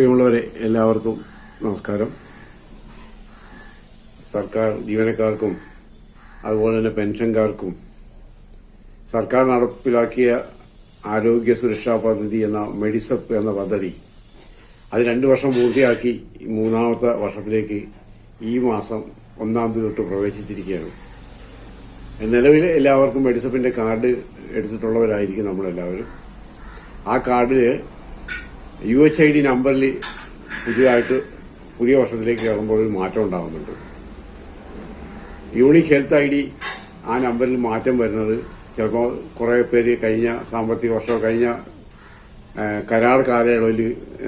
പ്രിയമുള്ളവരെ എല്ലാവർക്കും നമസ്കാരം. സർക്കാർ ജീവനക്കാർക്കും അതുപോലെ തന്നെ പെൻഷൻകാർക്കും സർക്കാർ നടപ്പിലാക്കിയ ആരോഗ്യ സുരക്ഷാ പദ്ധതി എന്ന മെഡിസപ്പ് എന്ന പദ്ധതി അത് രണ്ടു വർഷം പൂർത്തിയാക്കി മൂന്നാമത്തെ വർഷത്തിലേക്ക് ഈ മാസം ഒന്നാം തീയതി തൊട്ട് പ്രവേശിച്ചിരിക്കുകയാണ്. നിലവിൽ എല്ലാവർക്കും മെഡിസപ്പിന്റെ കാർഡ് എടുത്തിട്ടുള്ളവരായിരിക്കും നമ്മളെല്ലാവരും. ആ കാർഡിൽ യു എച്ച് ഐ ഡി നമ്പറിൽ പുതിയതായിട്ട് പുതിയ വർഷത്തിലേക്ക് കയറുമ്പോൾ ഒരു മാറ്റം ഉണ്ടാകുന്നുണ്ട്. യൂണിക് ഹെൽത്ത് ഐ ഡി ആ നമ്പറിൽ മാറ്റം വരുന്നത് ചിലപ്പോൾ കുറേ പേര് കഴിഞ്ഞ സാമ്പത്തിക വർഷം കഴിഞ്ഞ കരാർ കാലയളവിൽ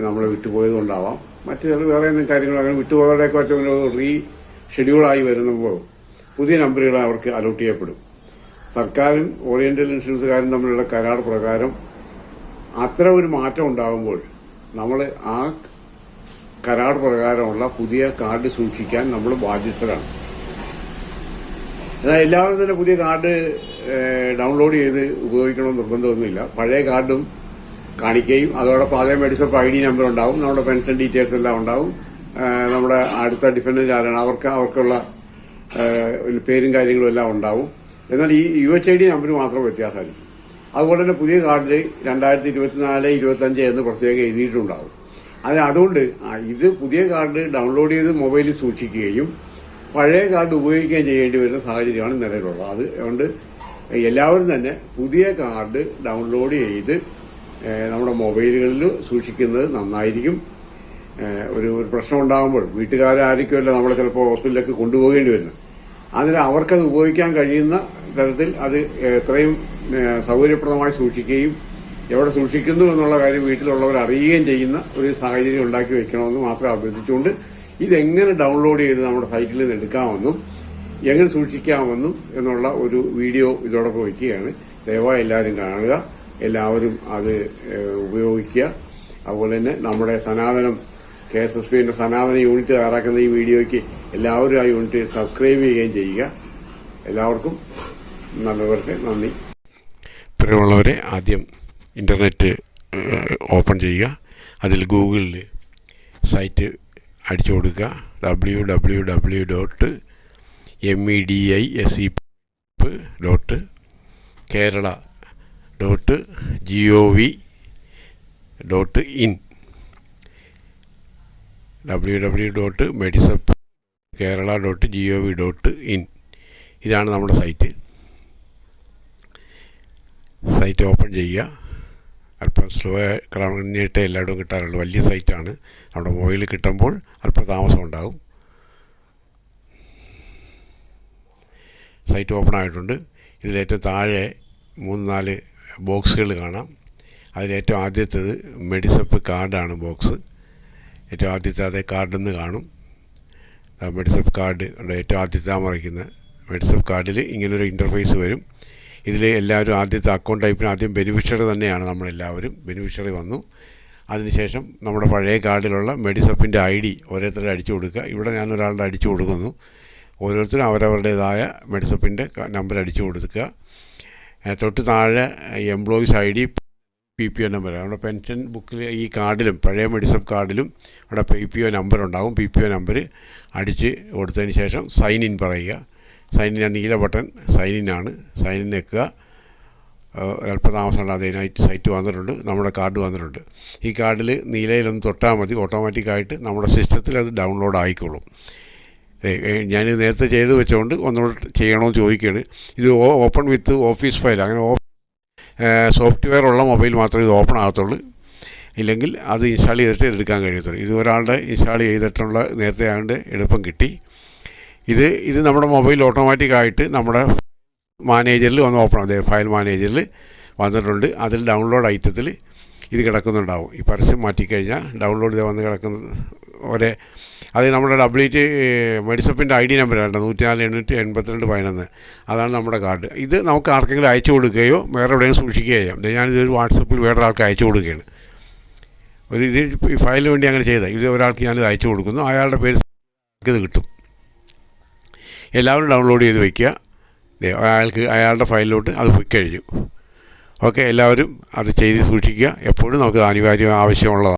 നമ്മളെ വിട്ടുപോയത് കൊണ്ടാവാം. മറ്റു ചില വേറെ എന്തെങ്കിലും കാര്യങ്ങൾ അങ്ങനെ വിട്ടുപോയവരുടെയൊക്കെ മറ്റും റീ ഷെഡ്യൂളായി വരുമ്പോൾ പുതിയ നമ്പറുകൾ അവർക്ക് അലോട്ട് ചെയ്യപ്പെടും. സർക്കാരും ഓറിയന്റൽ ഇൻഷുറൻസുകാരും തമ്മിലുള്ള കരാർ പ്രകാരം അത്ര ഒരു മാറ്റം ഉണ്ടാകുമ്പോൾ നമ്മൾ ആ കരാർ പ്രകാരമുള്ള പുതിയ കാർഡ് സൂക്ഷിക്കാൻ നമ്മൾ ബാധ്യസ്ഥരാണ്. എന്നാൽ എല്ലാവരും തന്നെ പുതിയ കാർഡ് ഡൗൺലോഡ് ചെയ്ത് ഉപയോഗിക്കണമെന്ന് നിർബന്ധമൊന്നുമില്ല. പഴയ കാർഡും കാണിക്കുകയും അതോടൊപ്പം അതേ മെഡിസപ്പ് ഐ ഡി നമ്പർ ഉണ്ടാവും നമ്മുടെ പെൻഷൻ ഡീറ്റെയിൽസ് എല്ലാം ഉണ്ടാവും. നമ്മുടെ അടുത്ത ഡിഫൻഡന്റ് ആരാണ് അവർക്ക് അവർക്കുള്ള പേരും കാര്യങ്ങളും എല്ലാം ഉണ്ടാവും. എന്നാൽ ഈ U H I D number മാത്രം വ്യത്യാസമായിരിക്കും. അതുപോലെ തന്നെ പുതിയ കാർഡിൽ രണ്ടായിരത്തി ഇരുപത്തിനാല് ഇരുപത്തഞ്ച് എന്ന് പ്രത്യേകം എഴുതിയിട്ടുണ്ടാവും. അത് അതുകൊണ്ട് ഇത് പുതിയ കാർഡ് ഡൗൺലോഡ് ചെയ്ത് മൊബൈലിൽ സൂക്ഷിക്കുകയും പഴയ കാർഡ് ഉപയോഗിക്കുകയും ചെയ്യേണ്ടി വരുന്ന സാഹചര്യമാണ് നിലവിലുള്ളത്. അത് അതുകൊണ്ട് എല്ലാവരും തന്നെ പുതിയ കാർഡ് ഡൗൺലോഡ് ചെയ്ത് നമ്മുടെ മൊബൈലുകളിൽ സൂക്ഷിക്കുന്നത് നന്നായിരിക്കും. ഒരു ഒരു പ്രശ്നം ഉണ്ടാകുമ്പോൾ വീട്ടുകാരായിരിക്കുമല്ലോ നമ്മൾ ചിലപ്പോൾ ഹോസ്പിറ്റലിലേക്ക് കൊണ്ടുപോകേണ്ടി വരുന്നത്. അതിന് അവർക്കത് ഉപയോഗിക്കാൻ കഴിയുന്ന തരത്തിൽ അത് എത്രയും സൗകര്യപ്രദമായി സൂക്ഷിക്കുകയും എവിടെ സൂക്ഷിക്കുന്നു എന്നുള്ള കാര്യം വീട്ടിലുള്ളവർ അറിയുകയും ചെയ്യുന്ന ഒരു സാഹചര്യം ഉണ്ടാക്കി വെക്കണമെന്ന് മാത്രം അഭ്യർത്ഥിച്ചുകൊണ്ട് ഇതെങ്ങനെ ഡൗൺലോഡ് ചെയ്ത് നമ്മുടെ സൈറ്റിൽ നിന്ന് എടുക്കാമെന്നും എങ്ങനെ സൂക്ഷിക്കാമെന്നും എന്നുള്ള ഒരു വീഡിയോ ഇതോടൊപ്പം വയ്ക്കുകയാണ്. ദയവായി എല്ലാവരും കാണുക. എല്ലാവരും അത് ഉപയോഗിക്കുക. അതുപോലെ തന്നെ നമ്മുടെ സനാതനം കെ എസ് എസ് പിന്റെ സനാതന യൂണിറ്റ് തയ്യാറാക്കുന്ന ഈ വീഡിയോയ്ക്ക് എല്ലാവരും ആ യൂണിറ്റ് സബ്സ്ക്രൈബ് ചെയ്യുകയും ചെയ്യുക. എല്ലാവർക്കും നല്ലവർക്ക് നന്ദി. പ്രിയമുള്ളവരെ ആദ്യം ഇന്റർനെറ്റ് ഓപ്പൺ ചെയ്യുക. അതിൽ ഗൂഗിളിൽ സൈറ്റ് അടിച്ചു കൊടുക്കുക. W W W dot M E D I S E dot Kerala dot G O V dot in W W dot Medisep Kerala dot G O V dot in ഇതാണ് നമ്മുടെ site. Site open ചെയ്യുക. അല്പം slow കറങ്ങിയിട്ടേ എല്ലായിടവും കിട്ടാറുള്ളൂ വലിയ സൈറ്റാണ്. അവിടെ mobile കിട്ടുമ്പോൾ അല്പം താമസം ഉണ്ടാകും. സൈറ്റ് ഓപ്പൺ ആയിട്ടുണ്ട്. ഇതിലേറ്റവും താഴെ മൂന്ന് നാല് ബോക്സുകൾ കാണാം. അതിലേറ്റവും ആദ്യത്തേത് മെഡിസപ്പ് കാർഡാണ് ബോക്സ്. ഏറ്റവും ആദ്യത്തെ അതേ കാർഡെന്ന് കാണും. മെഡിസപ്പ് കാർഡ് ഏറ്റവും ആദ്യത്തെ മറിക്കുന്ന മെഡിസപ്പ് കാർഡിൽ ഇങ്ങനൊരു ഇന്റർഫേസ് വരും. ഇതിൽ എല്ലാവരും ആദ്യത്തെ അക്കൗണ്ട് ടൈപ്പിന് ആദ്യം ബെനിഫിഷ്യറി തന്നെയാണ് നമ്മളെല്ലാവരും. ബെനിഫിഷ്യറി വന്നു. അതിനുശേഷം നമ്മുടെ പഴയ കാർഡിലുള്ള മെഡിസപ്പിന്റെ ഐ ഡി ഓരോരുത്തരുടെ അടിച്ചു കൊടുക്കുക. ഇവിടെ ഞാൻ ഒരാളുടെ അടിച്ചു കൊടുക്കുന്നു. ഓരോരുത്തരും അവരവരുടേതായ മെഡിസപ്പിന്റെ നമ്പർ അടിച്ചു കൊടുക്കുക. തൊട്ട് താഴെ employees I D P P O number നമ്മുടെ പെൻഷൻ ബുക്കിൽ ഈ കാർഡിലും പഴയ മെഡിസപ്പ് കാർഡിലും അവിടെ പി പി ഒ നമ്പർ ഉണ്ടാകും പി പി ഒ നമ്പർ അടിച്ച് കൊടുത്തതിന് ശേഷം സൈൻ ഇൻ പറയുക. സൈൻ ഇൻ ആ നീല ബട്ടൺ സൈൻ ഇൻ ആണ്. സൈൻ ഇൻ വെക്കുക അല്പം താമസമുണ്ട് അതിനായിട്ട് സൈറ്റ് വന്നിട്ടുണ്ട്. നമ്മുടെ കാർഡ് വന്നിട്ടുണ്ട്. ഈ കാർഡിൽ നീലയിലൊന്ന് തൊട്ടാൽ മതി. ഓട്ടോമാറ്റിക്കായിട്ട് നമ്മുടെ സിസ്റ്റത്തിൽ അത് ഡൗൺലോഡ് ആയിക്കോളും. ഞാൻ നേരത്തെ ചെയ്ത് വെച്ചുകൊണ്ട് ഒന്നുകൂടെ ചെയ്യണമെന്ന് ചോദിക്കുകയാണ് ഇത് ഓപ്പൺ വിത്ത് ഓഫീസ് ഫയൽ. അങ്ങനെ സോഫ്റ്റ്വെയർ ഉള്ള മൊബൈൽ മാത്രമേ ഇത് ഓപ്പൺ ആകത്തുള്ളൂ. ഇല്ലെങ്കിൽ അത് ഇൻസ്റ്റാൾ ചെയ്തിട്ട് എടുക്കാൻ കഴിയത്തുള്ളൂ. ഇത് ഒരാളുടെ ഇൻസ്റ്റാൾ ചെയ്തിട്ടുള്ള നേരത്തെ ആയതുകൊണ്ട് എളുപ്പം കിട്ടി. ഇത് ഇത് നമ്മുടെ മൊബൈൽ ഓട്ടോമാറ്റിക്കായിട്ട് നമ്മുടെ മാനേജറിൽ വന്ന് ഓപ്പൺ അതെ ഫയൽ മാനേജറിൽ വന്നിട്ടുണ്ട്. അതിൽ ഡൗൺലോഡ് ഐറ്റത്തിൽ ഇത് കിടക്കുന്നുണ്ടാവും. ഈ പരസ്യം മാറ്റിക്കഴിഞ്ഞാൽ ഡൗൺലോഡ് ചെയ്ത് വന്ന് കിടക്കുന്ന ഒരേ അത് നമ്മുടെ ഡബ്ല്യൂറ്റ് മെഡിസപ്പിന്റെ ഐ ഡി നമ്പറാണ് നൂറ്റിനാല് എണ്ണൂറ്റി എൺപത്തിരണ്ട് പതിനൊന്ന്. അതാണ് നമ്മുടെ കാർഡ്. ഇത് നമുക്ക് ആർക്കെങ്കിലും അയച്ചു കൊടുക്കുകയോ വേറെ എവിടെയെങ്കിലും സൂക്ഷിക്കുകയോ ചെയ്യാം. ഞാനിത് ഞാനിതൊരു വാട്സപ്പിൽ വേറെ ആൾക്ക് അയച്ചു കൊടുക്കുകയാണ്. ഒരു ഇത് ഈ ഫയലിന് വേണ്ടി അങ്ങനെ ചെയ്ത. ഇത് ഒരാൾക്ക് ഞാനിത് അയച്ചു കൊടുക്കുന്നു. അയാളുടെ പേര് ഇത് കിട്ടും. എല്ലാവരും ഡൗൺലോഡ് ചെയ്ത് വയ്ക്കുക അയാൾക്ക് അയാളുടെ ഫയലിലോട്ട് അത് പോയി കഴിഞ്ഞു. ഓക്കെ എല്ലാവരും അത് ചെയ്ത് സൂക്ഷിക്കുക. എപ്പോഴും നമുക്ക് അനിവാര്യം ആവശ്യമുള്ളതാണ്.